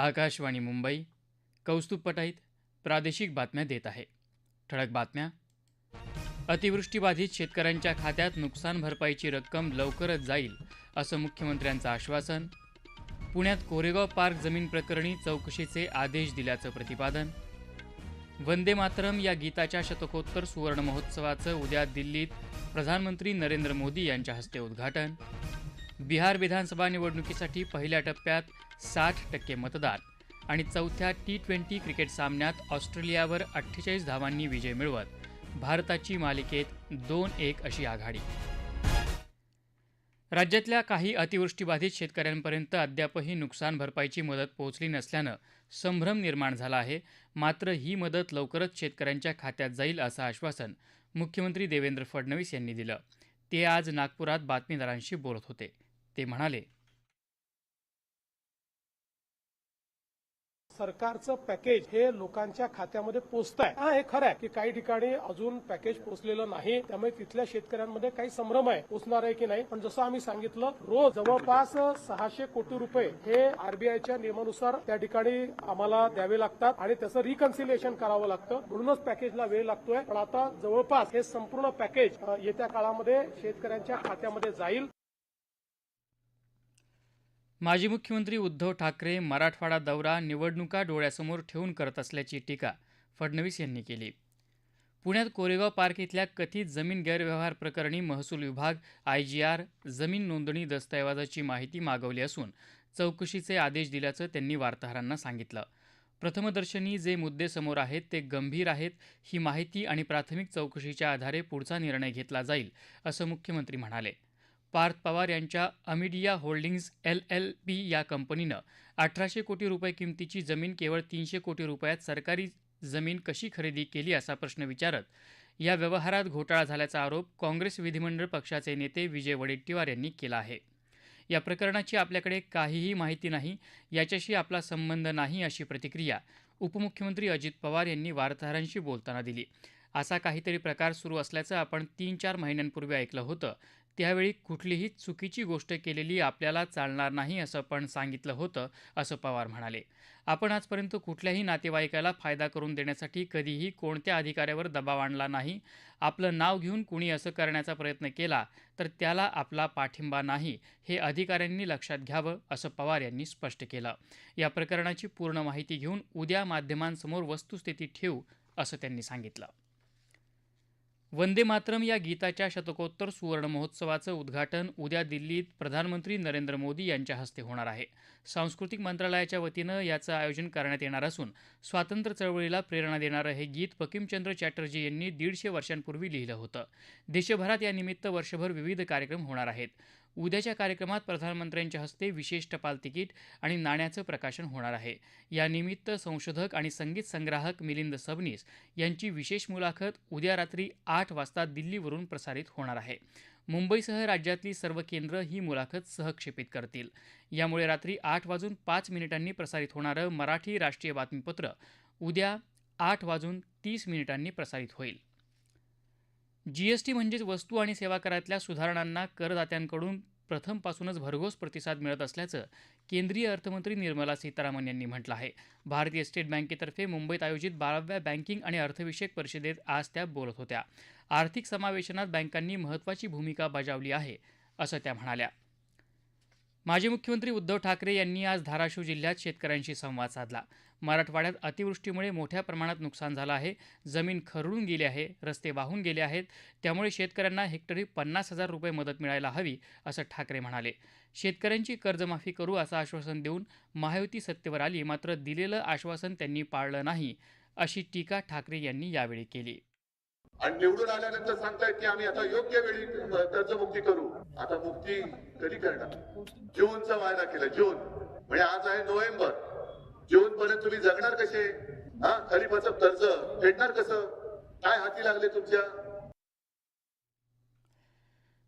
आकाशवाणी मुंबई कौस्तुभ पटाईत प्रादेशिक बातम्या देत आहे. ठळक बातम्या. अतिवृष्टीबाधित शेतकऱ्यांच्या खात्यात नुकसान भरपाईची रक्कम लवकरच जाईल असं मुख्यमंत्र्यांचं आश्वासन. पुण्यात कोरेगाव पार्क जमीन प्रकरणी चौकशीचे आदेश दिल्याचं प्रतिपादन. वंदे मातरम या गीताच्या शतकोत्तर सुवर्ण महोत्सवाचं उद्या दिल्लीत प्रधानमंत्री नरेंद्र मोदी यांच्या हस्ते उद्घाटन. बिहार विधानसभा निवडणुकीसाठी पहिल्या टप्प्यात साठ टक्के मतदान. आणि चौथ्या टी ट्वेंटी क्रिकेट सामन्यात ऑस्ट्रेलियावर अठ्ठेचाळीस धावांनी विजय मिळवत भारताची मालिकेत दोन एक अशी आघाडी. राज्यातल्या काही अतिवृष्टीबाधित शेतकऱ्यांपर्यंत अद्यापही नुकसान भरपाईची मदत पोहोचली नसल्यानं संभ्रम निर्माण झाला आहे. मात्र ही मदत लवकरच शेतकऱ्यांच्या खात्यात जाईल असं आश्वासन मुख्यमंत्री देवेंद्र फडणवीस यांनी दिलं. ते आज नागपुरात बातमीदारांशी बोलत होते. ते म्हणाले सरकारचं पॅकेज हे लोकांच्या खात्यामध्ये पोचत आहे हा हे खरं आहे की काही ठिकाणी अजून पॅकेज पोचलेलं नाही. त्यामुळे तिथल्या शेतकऱ्यांमध्ये काही संभ्रम आहे पोचणार आहे की नाही. पण जसं आम्ही सांगितलं रोज जवळपास सहाशे कोटी रुपये हे आरबीआयच्या नियमानुसार त्या ठिकाणी आम्हाला द्यावे लागतात आणि त्याचं रिकन्सिलिएशन करावं लागतं. म्हणूनच पॅकेजला वेळ लागतोय. पण आता जवळपास हे संपूर्ण पॅकेज येत्या काळामध्ये शेतकऱ्यांच्या खात्यामध्ये जाईल. माजी मुख्यमंत्री उद्धव ठाकरे मराठवाडा दौरा निवडणुका डोळ्यासमोर ठेवून करत असल्याची टीका फडणवीस यांनी केली. पुण्यात कोरेगाव पार्क इथल्या कथित जमीन गैरव्यवहार प्रकरणी महसूल विभाग आयजीआर जमीन नोंदणी दस्तऐवजाची माहिती मागवली असून चौकशीचे आदेश दिल्याचं त्यांनी वार्ताहरांना सांगितलं. प्रथमदर्शनी जे मुद्दे समोर आहेत ते गंभीर आहेत ही माहिती आणि प्राथमिक चौकशीच्या आधारे पुढचा निर्णय घेतला जाईल असं मुख्यमंत्री म्हणाले. पार्थ पवार यांच्या Amadea holdings L L P या कंपनीनं अठराशे कोटी रुपये किमतीची जमीन केवळ तीनशे कोटी रुपयात सरकारी जमीन कशी खरेदी केली असा प्रश्न विचारत या व्यवहारात घोटाळा झाल्याचा आरोप काँग्रेस विधिमंडळ पक्षाचे नेते विजय वडेट्टीवार यांनी केला आहे. या प्रकरणाची आपल्याकडे काहीही माहिती नाही याच्याशी आपला संबंध नाही अशी प्रतिक्रिया उपमुख्यमंत्री अजित पवार यांनी वार्ताहरांशी बोलताना दिली. असा काहीतरी प्रकार सुरू असल्याचं आपण तीन चार महिन्यांपूर्वी ऐकलं होतं त्यावेळी कुठलीही चुकीची गोष्ट केलेली आपल्याला चालणार नाही असं पण सांगितलं होतं असं पवार म्हणाले. आपण आजपर्यंत कुठल्याही नातेवाईकाला फायदा करून देण्यासाठी कधीही कोणत्या अधिकाऱ्यावर दबाव आणला नाही. आपलं नाव घेऊन कुणी असं करण्याचा प्रयत्न केला तर त्याला आपला पाठिंबा नाही हे अधिकाऱ्यांनी लक्षात घ्यावं असं पवार यांनी स्पष्ट केलं. या प्रकरणाची पूर्ण माहिती घेऊन उद्या माध्यमांसमोर वस्तुस्थिती ठेवू असं त्यांनी सांगितलं. वंदे मातरम या गीताच्या शतकोत्तर सुवर्ण महोत्सवाचं उद्घाटन उद्या दिल्लीत प्रधानमंत्री नरेंद्र मोदी यांच्या हस्ते होणार आहे. सांस्कृतिक मंत्रालयाच्या वतीनं याचं आयोजन करण्यात येणार असून स्वातंत्र्य चळवळीला प्रेरणा देणारं हे गीत बंकिमचंद्र चॅटर्जी यांनी दीडशे वर्षांपूर्वी लिहिलं होतं. देशभरात यानिमित्त वर्षभर विविध कार्यक्रम होणार आहेत. उद्याच्या कार्यक्रमात प्रधानमंत्र्यांच्या हस्ते विशेष टपाल तिकीट आणि नाण्याचं प्रकाशन होणार आहे. यानिमित्त संशोधक आणि संगीत संग्राहक मिलिंद सबनीस यांची विशेष मुलाखत उद्या रात्री आठ वाजता दिल्लीवरून प्रसारित होणार आहे. मुंबईसह राज्यातली सर्व केंद्र ही मुलाखत सहक्षेपित करतील. यामुळे रात्री आठ वाजून पाच मिनिटांनी प्रसारित होणारं मराठी राष्ट्रीय बातमीपत्र उद्या आठ वाजून तीस मिनिटांनी प्रसारित होईल. जीएसटी म्हणजेच वस्तू आणि सेवा करातल्या सुधारणांना करदात्यांकडून प्रथमपासूनच भरघोस प्रतिसाद मिळत असल्याचं केंद्रीय अर्थमंत्री निर्मला सीतारामन यांनी म्हटलं आहे. भारतीय स्टेट बँकेतर्फे मुंबईत आयोजित बाराव्या बँकिंग आणि अर्थविषयक परिषदेत आज त्या बोलत होत्या. आर्थिक समावेशनात बँकांनी महत्त्वाची भूमिका बजावली आहे असं त्या म्हणाल्या. माजी मुख्यमंत्री उद्धव ठाकरे यांनी आज धाराशिव जिल्ह्यात शेतकऱ्यांशी संवाद साधला. मराठवाड्यात अतिवृष्टीमुळे मोठ्या प्रमाणात नुकसान झालं आहे. जमीन खरडून गेली आहे रस्ते वाहून गेले आहेत. त्यामुळे शेतकऱ्यांना हेक्टरी पन्नास हजार रुपये मदत मिळायला हवी असं ठाकरे म्हणाले. शेतकऱ्यांची कर्जमाफी करू असं आश्वासन देऊन महायुती सत्तेवर आली मात्र दिलेलं आश्वासन त्यांनी पाळलं नाही अशी टीका ठाकरे यांनी यावेळी केली. आणि निवडून आल्यानंतर सांगतायत की आम्ही आता योग्य वेळी कर्जमुक्ती करू. आता मुक्ती कधी करणार? जूनचा वायदा केला जून. म्हणजे आज आहे नोव्हेंबर. जून पर्यंत तुम्ही जगणार कसे? हा? खरीपाचं कर्ज फेडणार कसं? काय हाती लागले तुमच्या?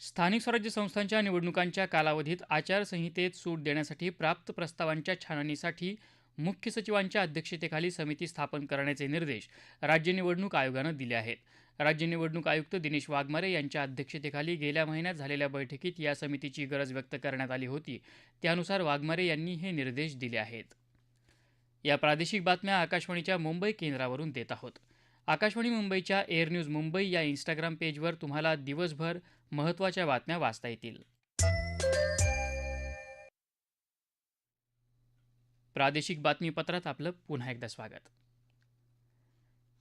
स्थानिक स्वराज्य संस्थांच्या निवडणुकांच्या कालावधीत आचारसंहितेत सूट देण्यासाठी प्राप्त प्रस्तावांच्या छाननीसाठी मुख्य सचिवांच्या अध्यक्षतेखाली समिती स्थापन करण्याचे निर्देश राज्य निवडणूक आयोगानं दिले आहेत. राज्य निवडणूक आयुक्त दिनेश वाघमारे यांच्या अध्यक्षतेखाली गेल्या महिन्यात झालेल्या बैठकीत या समितीची गरज व्यक्त करण्यात आली होती. त्यानुसार वाघमारे यांनी हे निर्देश दिले आहेत. या प्रादेशिक बातम्या आकाशवाणीच्या मुंबई केंद्रावरून देत आहोत. आकाशवाणी मुंबईच्या एअर न्यूज मुंबई या इंस्टाग्राम पेजवर तुम्हाला दिवसभर महत्त्वाच्या बातम्या वाचता येतील. प्रादेशिक बातमीपत्रात आपलं पुन्हा एकदा स्वागत.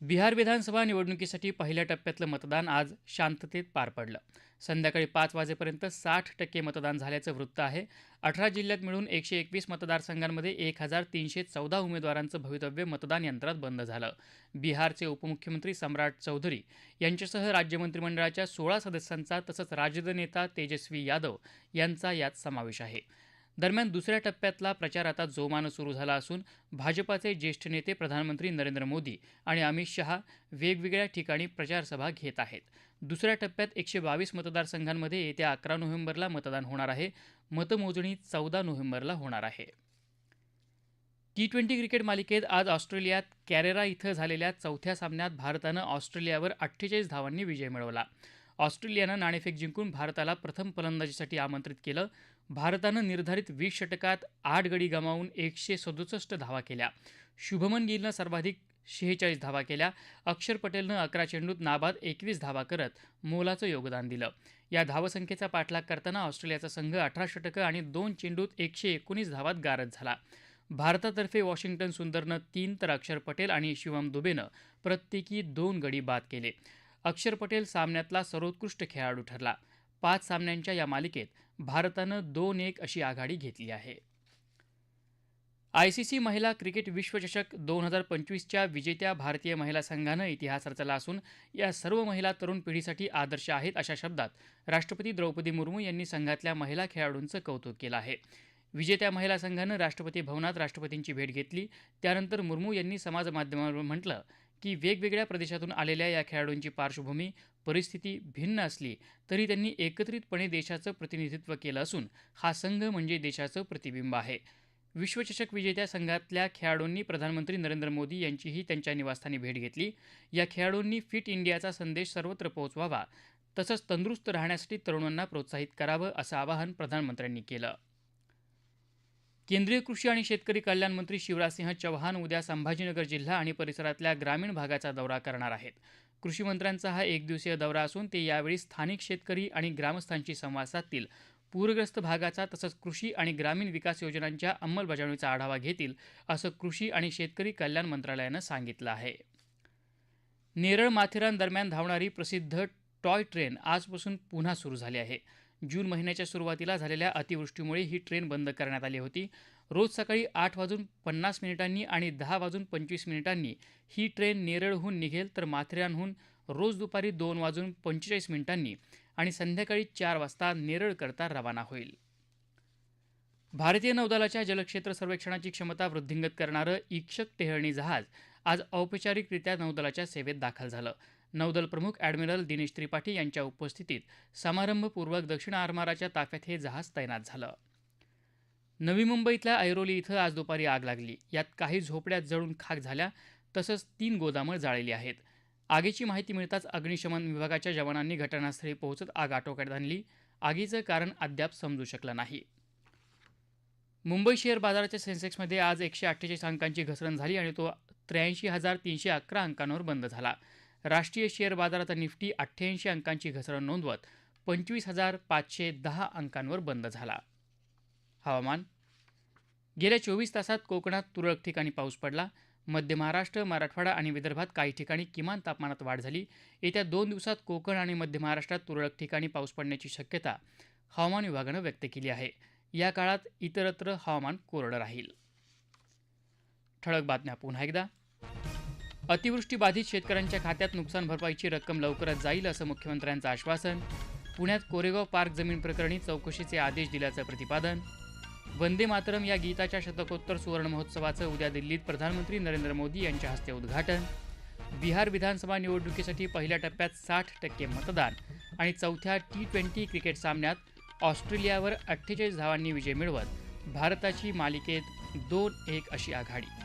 बिहार विधानसभा निवडणुकीसाठी पहिल्या टप्प्यातलं मतदान आज शांततेत पार पडलं. संध्याकाळी पाच वाजेपर्यंत साठ टक्के मतदान झाल्याचं वृत्त आहे. अठरा जिल्ह्यात मिळून एकशे एकवीस मतदारसंघांमध्ये एक हजार तीनशे चौदा उमेदवारांचं भवितव्य मतदान यंत्रात बंद झालं. बिहारचे उपमुख्यमंत्री सम्राट चौधरी यांच्यासह राज्य मंत्रिमंडळाच्या सोळा सदस्यांचा तसंच राजद नेता तेजस्वी यादव यांचा यात समावेश आहे. दरम्यान दुसऱ्या टप्प्यातला प्रचार आता जोमानं सुरू झाला असून भाजपाचे ज्येष्ठ नेते प्रधानमंत्री नरेंद्र मोदी आणि अमित शहा वेगवेगळ्या ठिकाणी प्रचारसभा घेत आहेत. दुसऱ्या टप्प्यात एकशे बावीस मतदारसंघांमध्ये येत्या अकरा नोव्हेंबरला मतदान होणार आहे. मतमोजणी चौदा नोव्हेंबरला होणार आहे. टी ट्वेंटी क्रिकेट मालिकेत आज ऑस्ट्रेलियात कॅरेरा इथं झालेल्या चौथ्या सामन्यात भारतानं ऑस्ट्रेलियावर अठ्ठेचाळीस धावांनी विजय मिळवला. ऑस्ट्रेलियानं नाणेफेक जिंकून भारताला प्रथम फलंदाजीसाठी आमंत्रित केलं. भारतानं निर्धारित वीस षटकात आठ गडी गमावून एकशे सदुसष्ट धावा केल्या. शुभमन गिलनं सर्वाधिक शेहेचाळीस धावा केल्या. अक्षर पटेलनं अकरा चेंडूत नाबाद एकवीस धावा करत मोलाचं योगदान दिलं. या धावसंख्येचा पाठलाग करताना ऑस्ट्रेलियाचा संघ अठरा षटकं आणि दोन चेंडूत एकशे एकोणीस धावात गारद झाला. भारतातर्फे वॉशिंग्टन सुंदरनं तीन तर अक्षर पटेल आणि शिवम दुबेनं प्रत्येकी दोन गडी बाद केले. अक्षर पटेल सामन्यातला सर्वोत्कृष्ट खेळाडू ठरला. पाच सामन्यांच्या या मालिकेत भारतानं दोन एक अशी आघाडी घेतली आहे. आयसीसी महिला क्रिकेट विश्वचषक दोन हजार पंचवीसच्या विजेत्या भारतीय महिला संघानं इतिहास रचला असून या सर्व महिला तरुण पिढीसाठी आदर्श आहेत अशा शब्दात राष्ट्रपती द्रौपदी मुर्मू यांनी संघातल्या महिला खेळाडूंचं कौतुक केलं आहे. विजेत्या महिला संघानं राष्ट्रपती भवनात राष्ट्रपतींची भेट घेतली. त्यानंतर मुर्मू यांनी समाजमाध्यमांवर म्हटलं की वेगवेगळ्या प्रदेशातून आलेल्या या खेळाडूंची पार्श्वभूमी परिस्थिती भिन्न असली तरी त्यांनी एकत्रितपणे देशाचं प्रतिनिधित्व केलं असून हा संघ म्हणजे देशाचं प्रतिबिंब आहे. विश्वचषक विजेत्या संघातल्या खेळाडूंनी प्रधानमंत्री नरेंद्र मोदी यांचीही त्यांच्या निवासस्थानी भेट घेतली. या खेळाडूंनी फिट इंडियाचा संदेश सर्वत्र पोहोचवावा तसंच तंदुरुस्त राहण्यासाठी तरुणांना प्रोत्साहित करावं असं आवाहन प्रधानमंत्र्यांनी केलं. केंद्रीय कृषी आणि शेतकरी कल्याण मंत्री शिवराजसिंह चौहान उद्या संभाजीनगर जिल्हा आणि परिसरातल्या ग्रामीण भागाचा दौरा करणार आहेत. कृषी मंत्र्यांचा हा एक दिवसीय दौरा असून ते यावेळी स्थानिक शेतकरी आणि ग्रामस्थांशी संवाद साधतील. पूरग्रस्त भागाचा तसंच कृषी आणि ग्रामीण विकास योजनांच्या अंमलबजावणीचा आढावा घेतील असं कृषी आणि शेतकरी कल्याण मंत्रालयानं सांगितलं आहे. नेरळ माथेरान दरम्यान धावणारी प्रसिद्ध टॉय ट्रेन आजपासून पुन्हा सुरू झाली आहे. जून महिन्याच्या सुरुवातीला झालेल्या अतिवृष्टीमुळे ही ट्रेन बंद करण्यात आली होती. रोज सकाळी आठ वाजून पन्नास मिनिटांनी आणि दहा वाजून पंचवीस मिनिटांनी ही ट्रेन नेरळहून निघेल तर माथेरानहून रोज दुपारी दोन वाजून पंचेचाळीस मिनिटांनी आणि संध्याकाळी चार वाजता नेरळकरता रवाना होईल. भारतीय नौदलाच्या जलक्षेत्र सर्वेक्षणाची क्षमता वृद्धिंगत करणारं इक्षक टेहळणी जहाज आज औपचारिकरित्या नौदलाच्या सेवेत दाखल झालं. नौदल प्रमुख ॲडमिरल दिनेश त्रिपाठी यांच्या उपस्थितीत समारंभपूर्वक दक्षिण आरमाराच्या ताफ्यात हे जहाज तैनात झालं. नवी मुंबईतल्या ऐरोली इथं आज दुपारी आग लागली. यात काही झोपड्यात जळून खाक झाल्या तसंच तीन गोदामं जाळली आहेत. आगीची माहिती मिळताच अग्निशमन विभागाच्या जवानांनी घटनास्थळी पोहोचत आग आटोक्यात आणली. आगीचं कारण अद्याप समजू शकलं नाही. मुंबई शेअर बाजाराच्या सेन्सेक्समध्ये आज एकशे अठ्ठेचाळीस अंकांची घसरण झाली आणि तो त्र्याऐंशी हजार तीनशे अकरा अंकांवर बंद झाला. राष्ट्रीय शेअर बाजारात निफ्टी अठ्ठ्याऐंशी अंकांची घसरण नोंदवत पंचवीस हजार पाचशे दहा अंकांवर बंद झाला. हवामान. गेल्या चोवीस तासात कोकणात तुरळक ठिकाणी पाऊस पडला. मध्य महाराष्ट्र मराठवाडा आणि विदर्भात काही ठिकाणी किमान तापमानात वाढ झाली. येत्या दोन दिवसात कोकण आणि मध्य महाराष्ट्रात तुरळक ठिकाणी पाऊस पडण्याची शक्यता हवामान विभागानं व्यक्त केली आहे. या काळात इतरत्र हवामान कोरडं राहील. ठळक बातम्या पुन्हा एकदा. अतिवृष्टीबाधित शेतकऱ्यांच्या खात्यात नुकसान भरपाईची रक्कम लवकरच जाईल असं मुख्यमंत्र्यांचं आश्वासन. पुण्यात कोरेगाव पार्क जमीन प्रकरणी चौकशीचे आदेश दिल्याचं प्रतिपादन. वंदे मातरम या गीताच्या शतकोत्तर सुवर्ण महोत्सवाचं उद्या दिल्लीत प्रधानमंत्री नरेंद्र मोदी यांच्या हस्ते उद्घाटन. बिहार विधानसभा निवडणुकीसाठी पहिल्या टप्प्यात साठ टक्के मतदान आणि चौथ्या टी ट्वेंटी क्रिकेट सामन्यात ऑस्ट्रेलियावर अठ्ठेचाळीस धावांनी विजय मिळवत भारताची मालिकेत दोन एक अशी आघाडी.